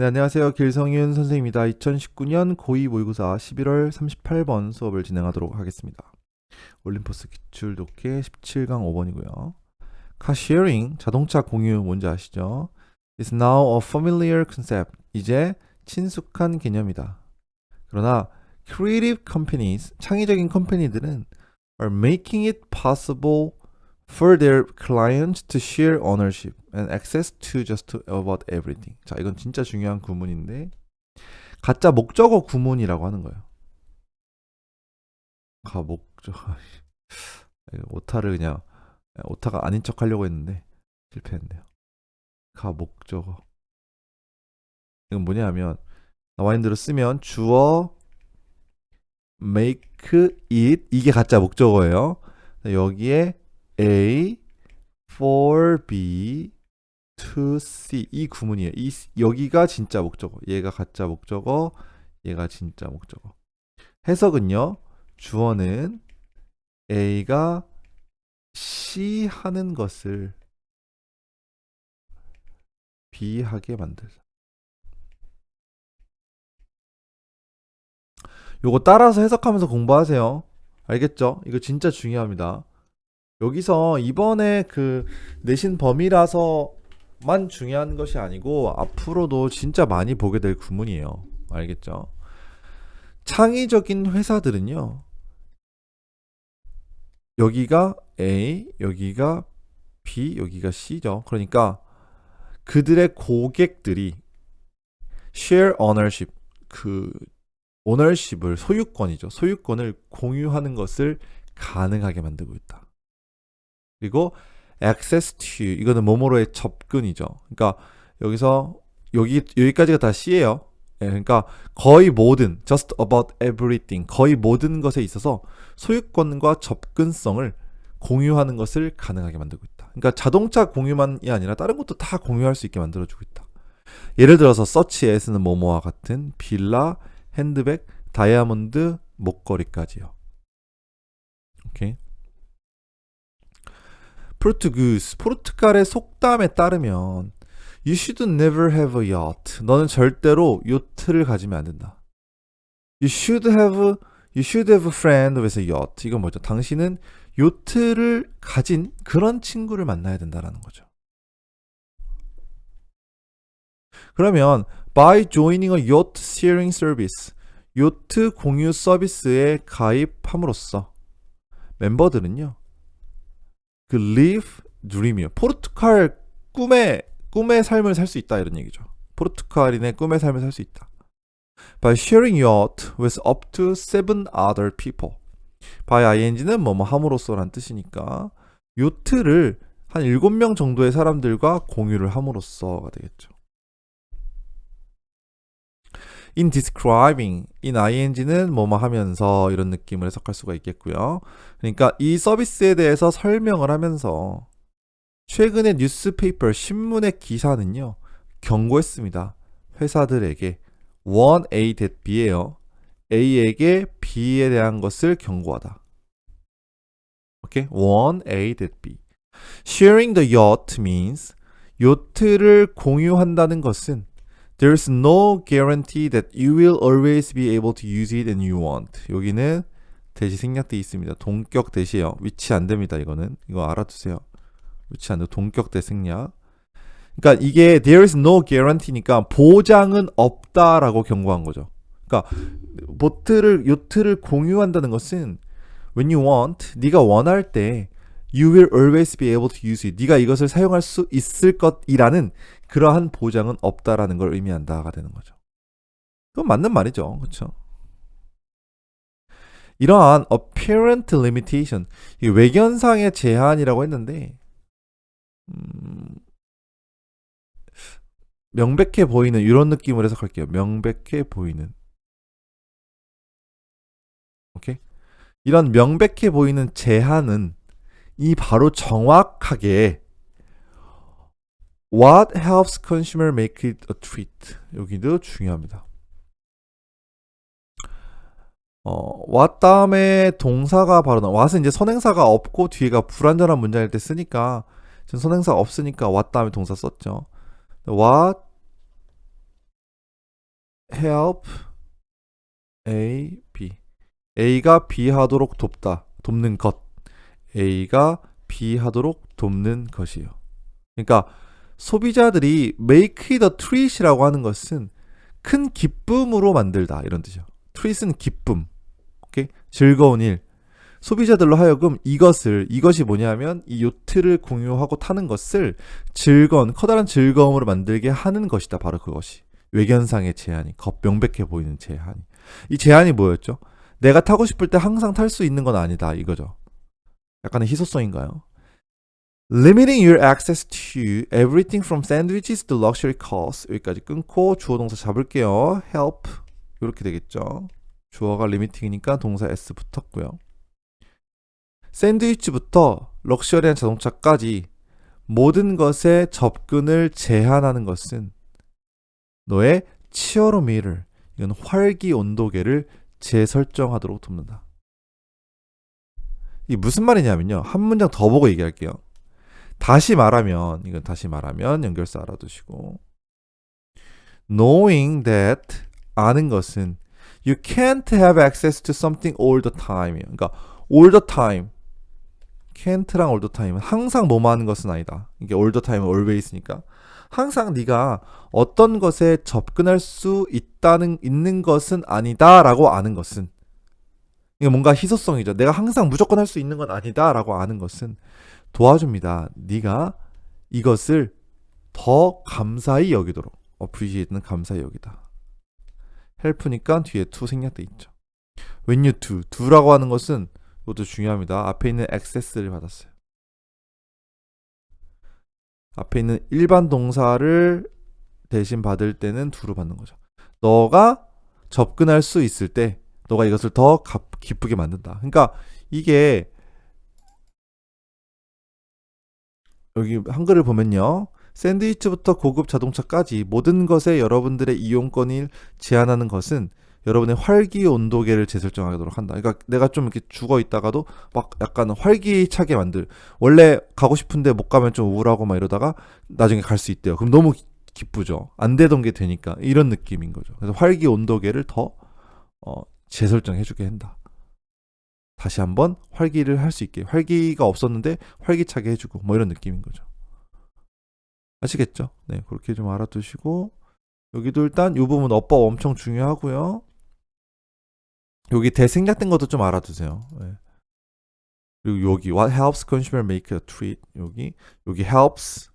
네, 안녕하세요. 길성윤 선생입니다. 2019년 고2 모의고사 11월 38번 수업을 진행하도록 하겠습니다. 올림포스 기출 독해 17강 5번이고요. 카시어링, 자동차 공유 뭔지 아시죠? is now a familiar concept. 이제 친숙한 개념이다. 그러나 creative companies, 창의적인 컴퍼니들은 are making it possible for their clients to share ownership and access to just about everything. 자, 이건 진짜 중요한 구문인데 가짜 목적어 구문이라고 하는 거예요. 가 목적어 이거 오타를 그냥 오타가 아닌 척 하려고 했는데 실패했네요. 가 목적어 이건 뭐냐면 나와 있는 대로 쓰면 주어 make it 이게 가짜 목적어예요. 여기에 A for B to C 이 구문이에요. 이 여기가 진짜 목적어, 얘가 가짜 목적어, 얘가 진짜 목적어. 해석은요. 주어는 A가 C 하는 것을 B 하게 만들자. 요거 따라서 해석하면서 공부하세요. 알겠죠? 이거 진짜 중요합니다. 여기서 이번에 그 내신 범위라서만 중요한 것이 아니고 앞으로도 진짜 많이 보게 될 구문이에요. 알겠죠? 창의적인 회사들은요. 여기가 A, 여기가 B, 여기가 C죠. 그러니까 그들의 고객들이 share ownership 그 ownership을 소유권이죠. 소유권을 공유하는 것을 가능하게 만들고 있다. 그리고 access to 이거는 뭐뭐로의 접근이죠. 그러니까 여기서 여기 여기까지가 다 C예요. 예, 그러니까 거의 모든 just about everything 거의 모든 것에 있어서 소유권과 접근성을 공유하는 것을 가능하게 만들고 있다. 그러니까 자동차 공유만이 아니라 다른 것도 다 공유할 수 있게 만들어주고 있다. 예를 들어서 서치에서는 뭐뭐와 같은 빌라, 핸드백, 다이아몬드, 목걸이까지요. 오케이. 포르투구스, 포르투갈의 속담에 따르면 You should never have a yacht. 너는 절대로 요트를 가지면 안 된다. You should have You should have a friend with a yacht. 이건 뭐죠? 당신은 요트를 가진 그런 친구를 만나야 된다라는 거죠. 그러면 by joining a yacht sharing service, 요트 공유 서비스에 가입함으로써 멤버들은요. 그 live dream이요. 포르투갈 꿈의 꿈의 삶을 살 수 있다 이런 얘기죠. 포르투갈인의 꿈의 삶을 살 수 있다. By sharing yacht with up to seven other people. by ing는 뭐뭐 함으로써란 뜻이니까 요트를 한 7명 정도의 사람들과 공유를 함으로써가 되겠죠. In describing, in ing는 뭐뭐 하면서 이런 느낌을 해석할 수가 있겠고요. 그러니까 이 서비스에 대해서 설명을 하면서 최근에 뉴스페이퍼 신문의 기사는요. 경고했습니다. 회사들에게 want A that B예요. A에게 B에 대한 것을 경고하다. 오케이? want A that B. Sharing the yacht means 요트를 공유한다는 것은 There's no guarantee that you will always be able to use it and you want. 여기는 대시 생략돼 있습니다. 동격 대시예요. 위치 안 됩니다. 이거는 이거 알아두세요. 위치 안 돼. 동격 대 생략. 그러니까 이게 there is no guarantee니까 보장은 없다라고 경고한 거죠. 그러니까 보트를 요트를 공유한다는 것은 when you want 네가 원할 때 you will always be able to use it. 네가 이것을 사용할 수 있을 것이라는 그러한 보장은 없다라는 걸 의미한다가 되는 거죠. 그건 맞는 말이죠. 그렇죠? 이러한 apparent limitation, 이 외견상의 제한이라고 했는데 음, 명백해 보이는 이런 느낌을 해석할게요. 명백해 보이는. 오케이? 이런 명백해 보이는 제한은 이 바로 정확하게 What helps consumer make it a treat? 여기도 중요합니다. 어, what 다음에 동사가 바로 나. what은 이제 선행사가 없고 뒤에가 불완전한 문장일 때 쓰니까 지금 선행사가 없으니까 what 다음에 동사 썼죠. what help A, B. A가 B 하도록 돕다. 돕는 것. A가 B 하도록 돕는 것이에요. 그러니까 소비자들이 make a treat이라고 하는 것은 큰 기쁨으로 만들다 이런 뜻이죠. treat은 기쁨. 오케이? 즐거운 일. 소비자들로 하여금 이것을 이것이 뭐냐면 이 요트를 공유하고 타는 것을 즐거운 커다란 즐거움으로 만들게 하는 것이다. 바로 그것이. 외견상의 제한이 겉 명백해 보이는 제한이. 이 제한이 뭐였죠? 내가 타고 싶을 때 항상 탈 수 있는 건 아니다. 이거죠. 약간의 희소성인가요? Limiting your access to everything from sandwiches to luxury cars 여기까지 끊고 주어 동사 잡을게요. help 이렇게 되겠죠. 주어가 리미팅이니까 동사 s 붙었고요. 샌드위치부터 럭셔리한 자동차까지 모든 것에 접근을 제한하는 것은 너의 치어로미를 이건 활기 온도계를 재설정하도록 돕는다. 이게 무슨 말이냐면요. 한 문장 더 보고 얘기할게요. 다시 말하면 이건 다시 말하면 연결사 알아두시고 knowing that 아는 것은 you can't have access to something all the time이에요. 그러니까 all the time can't랑 all the time은 항상 뭐뭐 하는 것은 아니다. 이게 all the time은 always니까 항상 네가 어떤 것에 접근할 수 있다는 있는 것은 아니다라고 아는 것은 이게 뭔가 희소성이죠. 내가 항상 무조건 할 수 있는 건 아니다라고 아는 것은 도와줍니다. 네가 이것을 더 감사히 여기도록 appreciate는 감사히 여기다. help니까 뒤에 to 생략돼 있죠. when you do, do라고 하는 것은 이것도 중요합니다. 앞에 있는 access를 받았어요. 앞에 있는 일반 동사를 대신 받을 때는 do로 받는 거죠. 너가 접근할 수 있을 때 너가 이것을 더 가- 기쁘게 만든다. 그러니까 이게 여기 한글을 보면요. 샌드위치부터 고급 자동차까지 모든 것에 여러분들의 이용권을 제한하는 것은 여러분의 활기 온도계를 재설정하도록 한다. 그러니까 내가 좀 이렇게 죽어 있다가도 막 약간 활기차게 만들. 원래 가고 싶은데 못 가면 좀 우울하고 막 이러다가 나중에 갈 수 있대요. 그럼 너무 기- 기쁘죠. 안 되던 게 되니까 이런 느낌인 거죠. 그래서 활기 온도계를 더 어, 재설정해주게 한다. 다시 한번 활기를 할 수 있게 활기가 없었는데 활기차게 해주고 뭐 이런 느낌인 거죠. 아시겠죠? 네, 그렇게 좀 알아두시고 여기도 일단 이 부분 어법 엄청 중요하고요. 여기 대생략된 것도 좀 알아두세요. 네. 그리고 여기 what helps consumer make a treat 여기 여기 helps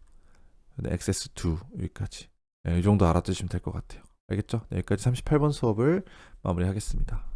네, access to 여기까지 네, 이 정도 알아두시면 될 것 같아요. 알겠죠? 네, 여기까지 38번 수업을 마무리하겠습니다.